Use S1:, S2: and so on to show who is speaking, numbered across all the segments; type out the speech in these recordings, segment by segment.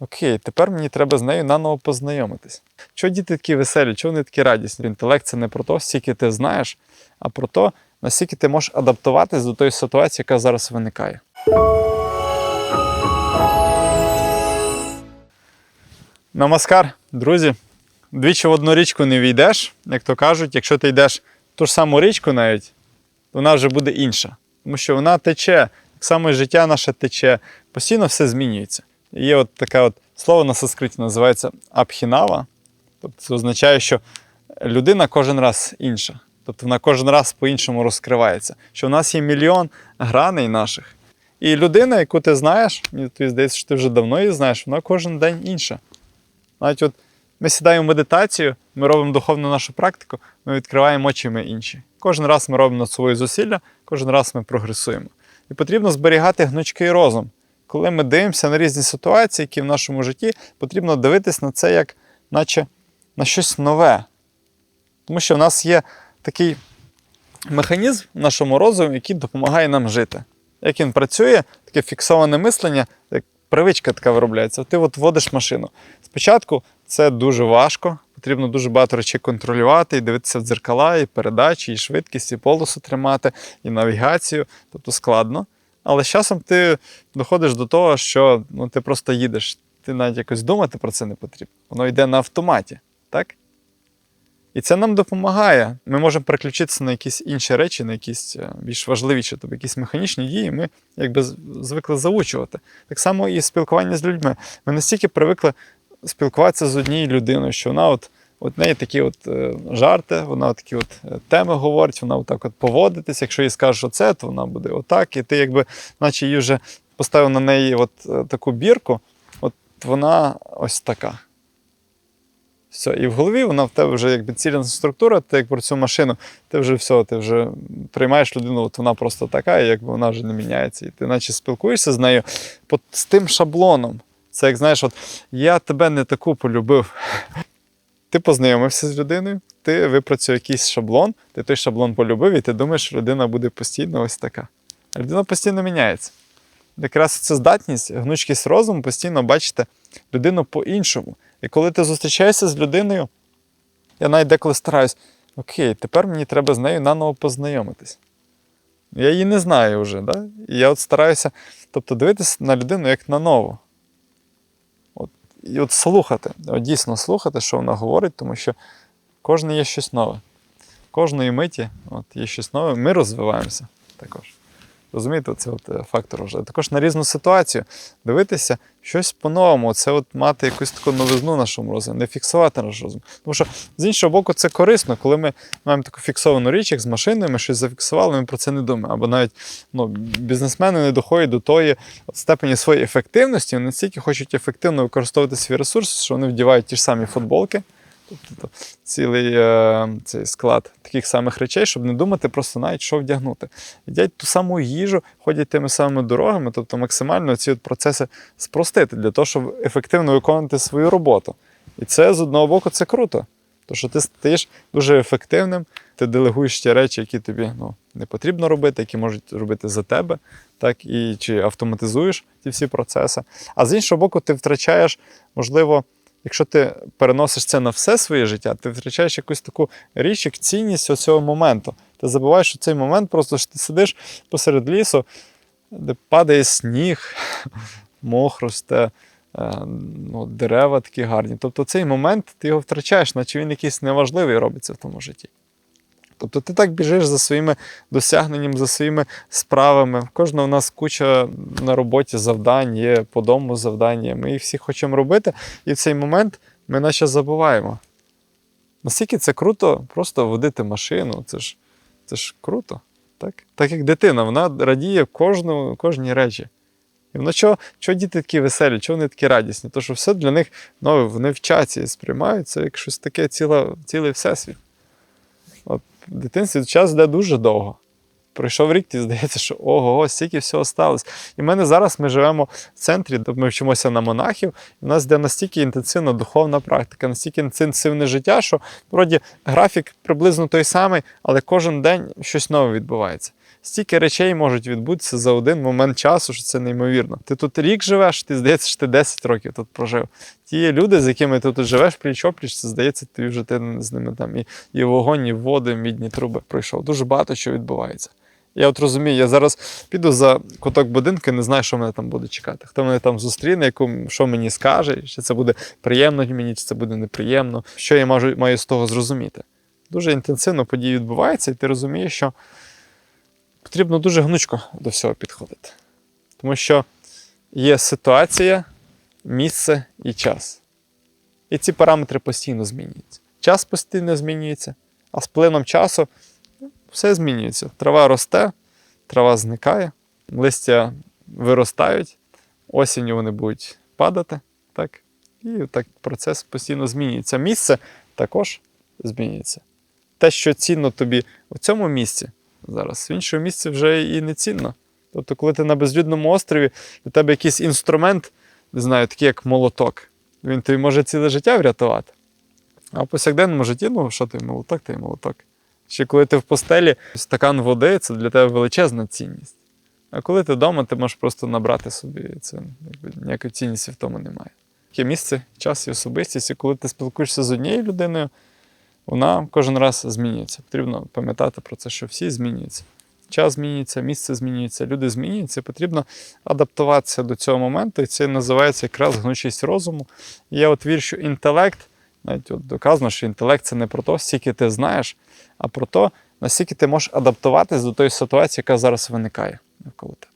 S1: Окей, тепер мені треба з нею наново познайомитись. Чого діти такі веселі, чого вони такі радісні? Інтелект це не про те, скільки ти знаєш, а про те, наскільки ти можеш адаптуватись до тої ситуації, яка зараз виникає. Намаскар, друзі. Двічі в одну річку не війдеш, як то кажуть, якщо ти йдеш ту ж саму річку навіть, вона вже буде інша. Тому що вона тече, так само і життя наше тече, постійно все змінюється. І Є от таке от слово на санскриті називається абхінава. Тобто це означає, що людина кожен раз інша. Тобто вона кожен раз по-іншому розкривається. Що в нас є мільйон граней наших. І людина, яку ти знаєш, мені тобі здається, що ти вже давно її знаєш, вона кожен день інша. Навіть от ми сідаємо в медитацію, ми робимо духовну нашу практику, ми відкриваємо очі ми інші. Кожен раз ми робимо над собою зусилля, кожен раз ми прогресуємо. І потрібно зберігати гнучкий розум. Коли ми дивимося на різні ситуації, які в нашому житті, потрібно дивитись на це як наче на щось нове. Тому що в нас є такий механізм в нашому розумі, який допомагає нам жити. Як він працює, таке фіксоване мислення, як привичка така виробляється. Ти от водиш машину. Спочатку це дуже важко, потрібно дуже багато речей контролювати, і дивитися в дзеркала, і передачі, і швидкість, і полосу тримати, і навігацію. Тобто складно. Але з часом ти доходиш до того, що ну, ти просто їдеш. Ти навіть якось думати про це не потрібно. Воно йде на автоматі, так? І це нам допомагає. Ми можемо переключитися на якісь інші речі, на якісь е, більш важливіші, тобто якісь механічні дії, ми якби звикли заучувати. Так само і спілкування з людьми. Ми настільки привикли спілкуватися з однією людиною, що вона от. От неї такі от е, жарти, вона такі от е, теми говорить, вона отак от поводитись. Якщо їй скажеш оце, то вона буде отак. І ти якби, наче її вже поставив на неї от е, таку бірку, от вона ось така. Все, і в голові вона в тебе вже якби цільна структура, ти як про цю машину, ти вже все, ти вже приймаєш людину, от вона просто така, і якби вона вже не міняється. І ти наче спілкуєшся з нею з тим шаблоном. Це як знаєш, от я тебе не таку полюбив. Ти познайомився з людиною, ти випрацює якийсь шаблон, ти той шаблон полюбив, і ти думаєш, що людина буде постійно ось така. Людина постійно міняється. Якраз це здатність, гнучкість розуму постійно бачити людину по-іншому. І коли ти зустрічаєшся з людиною, я навіть деколи стараюсь, окей, тепер мені треба з нею наново познайомитись. Я її не знаю вже, да? і я от стараюся тобто, дивитися на людину як на нову. І от слухати, от дійсно слухати, що вона говорить, тому що кожне є щось нове. Кожної миті от, є щось нове, ми розвиваємося також. Розумієте, це от е, фактор вже. Також на різну ситуацію дивитися щось по-новому. Це от мати якусь таку новизну нашому розумі, не фіксувати наш розум. Тому що з іншого боку, це корисно, коли ми маємо таку фіксовану річ, як з машиною, ми щось зафіксували, ми про це не думаємо. Або навіть ну, бізнесмени не доходять до тої степені своєї ефективності, вони настільки хочуть ефективно використовувати свій ресурс, що вони вдівають ті ж самі футболки. Тобто цілий е, цей склад таких самих речей, щоб не думати просто навіть, що вдягнути. Їдять ту саму їжу, ходять тими самими дорогами, тобто максимально ці от процеси спростити для того, щоб ефективно виконувати свою роботу. І це з одного боку це круто. Тому що ти стаєш дуже ефективним, ти делегуєш ті речі, які тобі ну, не потрібно робити, які можуть робити за тебе, так, і чи автоматизуєш ті всі процеси. А з іншого боку, ти втрачаєш, можливо, якщо ти переносиш це на все своє життя, ти втрачаєш якусь таку річ, як цінність цього моменту. Ти забуваєш, що цей момент просто що ти сидиш посеред лісу, де падає сніг, мох росте, е, ну, дерева такі гарні. Тобто цей момент ти його втрачаєш, наче він якийсь неважливий робиться в тому житті. Тобто ти так біжиш за своїми досягненнями, за своїми справами. Кожного в нас куча на роботі завдань, є по дому завдання. Ми їх всі хочемо робити, і в цей момент ми наче забуваємо. Наскільки це круто просто водити машину, це ж, це ж круто. Так? так як дитина, вона радіє кожну, кожній речі. І воно чого, чого діти такі веселі, чого вони такі радісні? Тому що все для них нове, вони вчаться і сприймають це як щось таке ціла, цілий всесвіт. В дитинстві час йде дуже довго. Пройшов рік, і здається, що ого, стільки всього сталося. І в мене зараз ми живемо в центрі, де ми вчимося на монахів, і в нас йде настільки інтенсивна духовна практика, настільки інтенсивне життя, що вроді графік приблизно той самий, але кожен день щось нове відбувається. Стільки речей можуть відбутися за один момент часу, що це неймовірно. Ти тут рік живеш, ти здається, що ти 10 років тут прожив. Ті люди, з якими ти тут живеш, пліч опліч, це здається, ти вже ти з ними там і, і вогонь, і води, і мідні труби пройшов. Дуже багато чого відбувається. Я от розумію, я зараз піду за куток будинку, не знаю, що мене там буде чекати. Хто мене там зустріне, яку, що мені скаже, чи це буде приємно мені, чи це буде неприємно. Що я маю, маю з того зрозуміти? Дуже інтенсивно події відбуваються, і ти розумієш, що потрібно дуже гнучко до всього підходити. Тому що є ситуація, місце і час. І ці параметри постійно змінюються. Час постійно змінюється, а з плином часу все змінюється. Трава росте, трава зникає, листя виростають, осінню вони будуть падати. Так? І так процес постійно змінюється. Місце також змінюється. Те, що цінно тобі у цьому місці зараз, в іншому місці вже і не цінно. Тобто, коли ти на безлюдному острові, у тебе якийсь інструмент, не знаю, такий як молоток, він тобі може ціле життя врятувати. А в повсякденному житті, ну що ти молоток, ти молоток. Ще коли ти в постелі, стакан води це для тебе величезна цінність. А коли ти вдома, ти можеш просто набрати собі це якби, ніякої цінності в тому немає. Є місце, час і особистість, і коли ти спілкуєшся з однією людиною, вона кожен раз змінюється. Потрібно пам'ятати про це, що всі змінюються. Час змінюється, місце змінюється, люди змінюються. Потрібно адаптуватися до цього моменту, і це називається якраз гнучість розуму. І я от вірю, що інтелект, навіть от доказано, що інтелект це не про те, скільки ти знаєш, а про те, наскільки ти можеш адаптуватись до тої ситуації, яка зараз виникає навколо тебе.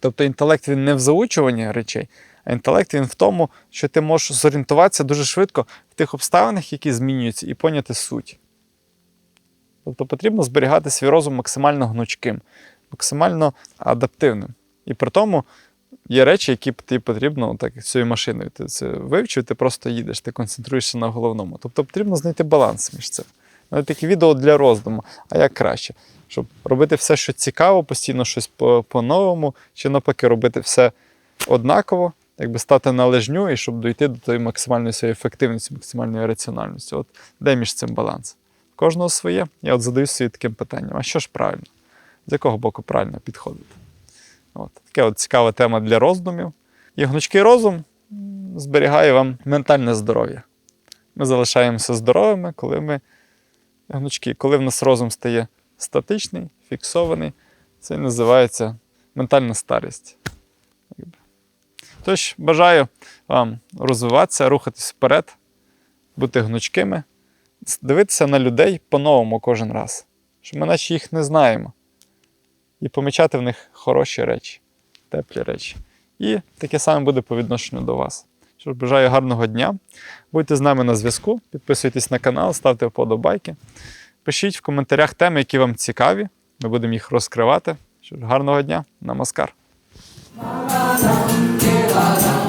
S1: Тобто інтелект він не в заучуванні речей, інтелект він в тому, що ти можеш зорієнтуватися дуже швидко в тих обставинах, які змінюються, і поняти суть. Тобто потрібно зберігати свій розум максимально гнучким, максимально адаптивним. І при тому є речі, які тобі потрібно, так цією машиною. Ти це вивчив, ти просто їдеш, ти концентруєшся на головному. Тобто потрібно знайти баланс між цим. Навіть таке відео для роздуму, а як краще, щоб робити все, що цікаво, постійно щось по-новому, чи навпаки, робити все однаково, якби стати на лежню і щоб дійти до тої максимальної своєї ефективності, максимальної раціональності. От де між цим баланс? Кожного своє. Я от задаю собі таким питанням: а що ж правильно? З якого боку правильно підходити? От. Така от цікава тема для роздумів. І гнучкий розум зберігає вам ментальне здоров'я. Ми залишаємося здоровими, коли ми гнучкі. Коли в нас розум стає статичний, фіксований, це називається ментальна старість. Тож бажаю вам розвиватися, рухатись вперед, бути гнучкими, дивитися на людей по-новому кожен раз, що ми наче їх не знаємо, і помічати в них хороші речі, теплі речі. І таке саме буде по відношенню до вас. Що ж, бажаю гарного дня. Будьте з нами на зв'язку, підписуйтесь на канал, ставте вподобайки. Пишіть в коментарях теми, які вам цікаві. Ми будемо їх розкривати. Що ж, гарного дня, намаскар.
S2: Father.